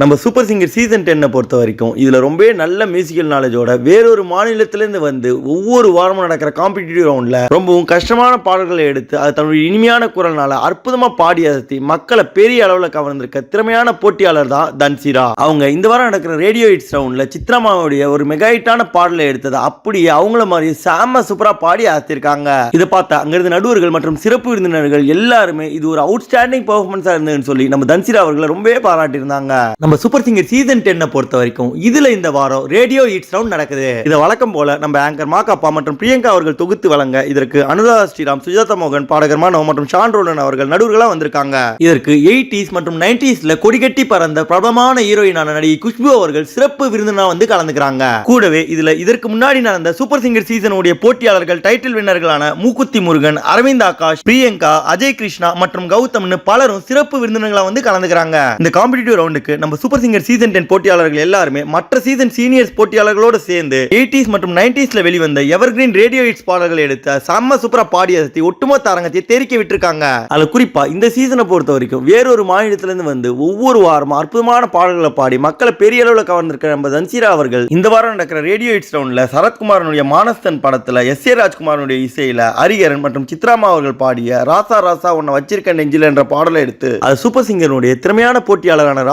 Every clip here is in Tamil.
நம்ம சூப்பர் சிங்கர் சீசன் டென்னை பொறுத்த வரைக்கும் இதில் ரொம்ப நல்ல மியூசிக்கல் நாலேஜோட வேறொரு மாநிலத்திலேருந்து வந்து ஒவ்வொரு வாரமும் நடக்கிற காம்படிட்டிவ் ரவுண்டில் ரொம்பவும் கஷ்டமான பாடல்களை எடுத்து அது தன்னுடைய இனிமையான குரல்னால அற்புதமாக பாடி அசத்தி மக்களை பெரிய அளவில் கவர்ந்திருக்க திறமையான போட்டியாளர் தான் தன்சிரா. அவங்க இந்த வாரம் நடக்கிற ரேடியோ ஹிட்ஸ் ரவுண்டில் சித்ராமாவுடைய ஒரு மெகா ஹிட்டான பாடலை எடுத்தது அப்படியே அவங்கள மாதிரி சாம சூப்பராக பாடி அசத்திருக்காங்க. இதை பார்த்தா அங்கிருந்து நடுவர்கள் மற்றும் சிறப்பு விருந்தினர்கள் எல்லாருமே இது ஒரு அவுட்ஸ்டாண்டிங் பெர்ஃபார்மன்ஸாக இருந்ததுன்னு சொல்லி நம்ம தன்சிரா அவர்களை ரொம்பவே பாராட்டியிருந்தாங்க. நம்ம சூப்பர் சிங்கர் சீசன் டென்னை பொறுத்த வரைக்கும் இதுல இந்த வாரம் ரேடியோ இட்ஸ் ரவுண்ட் நடக்குது. இதை வழக்கம் போல நம்ம ஆங்கர் மாக்காப்பா மற்றும் பிரியங்கா அவர்கள் தொகுத்து வழங்க இதற்கு அனுராதா ஸ்ரீராம் சுஜாதா மோகன் பாடகர் மாணவ மற்றும் ஷான் ரோலன் அவர்கள் நடுவர்களா வந்திருக்காங்க. இதற்கு எயிட்டிஸ் மற்றும் நைன்டிஸ்ல கொடிகட்டி பறந்த பிரபலமான ஹீரோயினான நடிகை குஷ்பு அவர்கள் சிறப்பு விருந்தினா வந்து கலந்துக்கிறாங்க. கூடவே இதுல இதற்கு முன்னாடி நடந்த சூப்பர் சிங்கர் சீசன் உடைய போட்டியாளர்கள் டைட்டில் வின்னர்களான மூக்குத்தி முருகன் அரவிந்த் ஆகாஷ் பிரியங்கா அஜய் கிருஷ்ணா மற்றும் கௌதம்னு பலரும் சிறப்பு விருந்தினர்களாக வந்து கலந்துக்கிறாங்க. இந்த காம்படிட்டிவ் ரவுண்டுக்கு நம்ம சூப்பர் சிங்கர் சீசன் டென் போட்டியாளர்கள் எல்லாருமே மற்ற சீசன் சீனியர்ஸ் போட்டியாளர்களோடு சேர்ந்து எயிட்டிஸ் மற்றும் நைன்டிஸ்ல வெளிவந்த எவர் கிரீன் ரேடியோ ஹிட்ஸ் பாடல்களை எடுத்த செம்ம சூப்பரா பாடி அசத்தி ஒட்டுமொத்த அரங்கத்தை தெரிக்க விட்டுருக்காங்க. அதுல குறிப்பா இந்த சீசனை பொறுத்த வரைக்கும் வேறொரு மாநிலத்திலிருந்து வந்து ஒவ்வொரு வாரமும் அற்புதமான பாடல்களை பாடி மக்களை பெரிய அளவில் கவர்ந்திருக்கிற நம்ம தன்சீரா அவர்கள் இந்த வாரம் நடக்கிற ரேடியோ ஹிட்ஸ் ரவுண்ட்ல சரத்குமாரனுடைய மானஸ்தன் படத்துல எஸ் ஏ ராஜ்குமாரனுடைய இசையில ஹரிகரன் மற்றும் சித்ராமா அவர்கள் பாடிய ராசா ராசா உன்னை வச்சிருக்க நெஞ்சில் என்ற பாடலை எடுத்து அது சூப்பர் சிங்கருடைய திறமையான போட்டியாளரான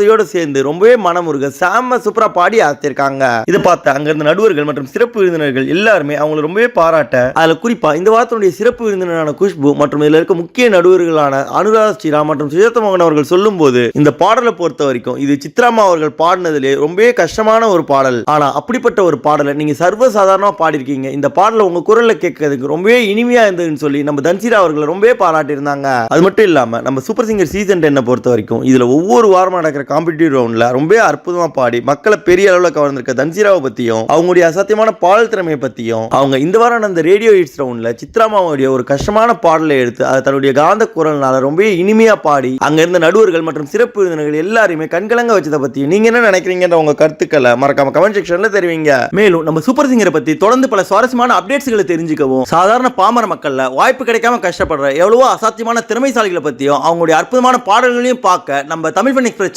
ராஜகணபதியோடு சேர்ந்து ரொம்பவே மனமுருக சாம சூப்பரா பாடி ஆத்திருக்காங்க இதை பார்த்து அங்கிருந்த நடுவர்கள் மற்றும் சிறப்பு விருந்தினர்கள் எல்லாருமே அவங்களை ரொம்பவே பாராட்ட அதுல குறிப்பா இந்த வாரத்தினுடைய சிறப்பு விருந்தினரான குஷ்பு மற்றும் இதுல இருக்க முக்கிய நடுவர்களான அனுராதா ஸ்ரீராம் மற்றும் சுஜாதா மோகன் அவர்கள் சொல்லும்போது இந்த பாடலை பொறுத்த வரைக்கும் இது சித்ராமா அவர்கள் பாடினதிலே ரொம்பவே கஷ்டமான ஒரு பாடல். ஆனா அப்படிப்பட்ட ஒரு பாடலை நீங்க சர்வசாதாரணமா பாடிருக்கீங்க இந்த பாடலை உங்க குரல்ல கேட்கறதுக்கு ரொம்பவே இனிமையா இருந்ததுன்னு சொல்லி நம்ம தன்சீரா அவர்களை ரொம்பவே பாராட்டியிருந்தாங்க. அது மட்டும் இல்லாம நம்ம சூப்பர் சிங்கர் சீசன் டென்னை பொறுத்த வரைக்கும் இதுல ஒவ்வொரு வாரமும் நடக்கிற காம்படிட்டிவ் ரவுண்டில் ரொம்ப அற்புதமாக பாடி மக்களை பெரிய அளவில் கவர்ந்திருக்க தன்சீராவை பற்றியும் அவங்களுடைய அசாத்தியமான பாடல் திறமையை பற்றியும் அவங்க இந்த வாரம் நடந்த ரேடியோ ஹிட்ஸ் ரவுண்டில் சித்ராமாவுடைய ஒரு கஷ்டமான பாடலை எடுத்து அதை தன்னுடைய காந்த குரல்னால ரொம்ப இனிமையாக பாடி அங்கே இருந்த நடுவர்கள் மற்றும் சிறப்பு விருந்தினர்கள் எல்லாருமே கண்கலங்க வச்சதை பற்றி நீங்கள் என்ன நினைக்கிறீங்கன்ற உங்கள் கருத்துக்களை மறக்காம கமெண்ட் செக்ஷனில் தெரிவிங்க. மேலும் நம்ம சூப்பர் சிங்கரை பற்றி தொடர்ந்து பல சுவாரஸ்யமான அப்டேட்ஸ்களை தெரிஞ்சுக்கவும் சாதாரண பாமர மக்களில் வாய்ப்பு கிடைக்காம கஷ்டப்படுற எவ்வளவோ அசாத்தியமான திறமைசாலிகளை பற்றியும் அவங்களுடைய அற்புதமான பாடல்களையும் பார்க்க நம்ம தமிழ் ஃபன் எக்ஸ்பிரஸ்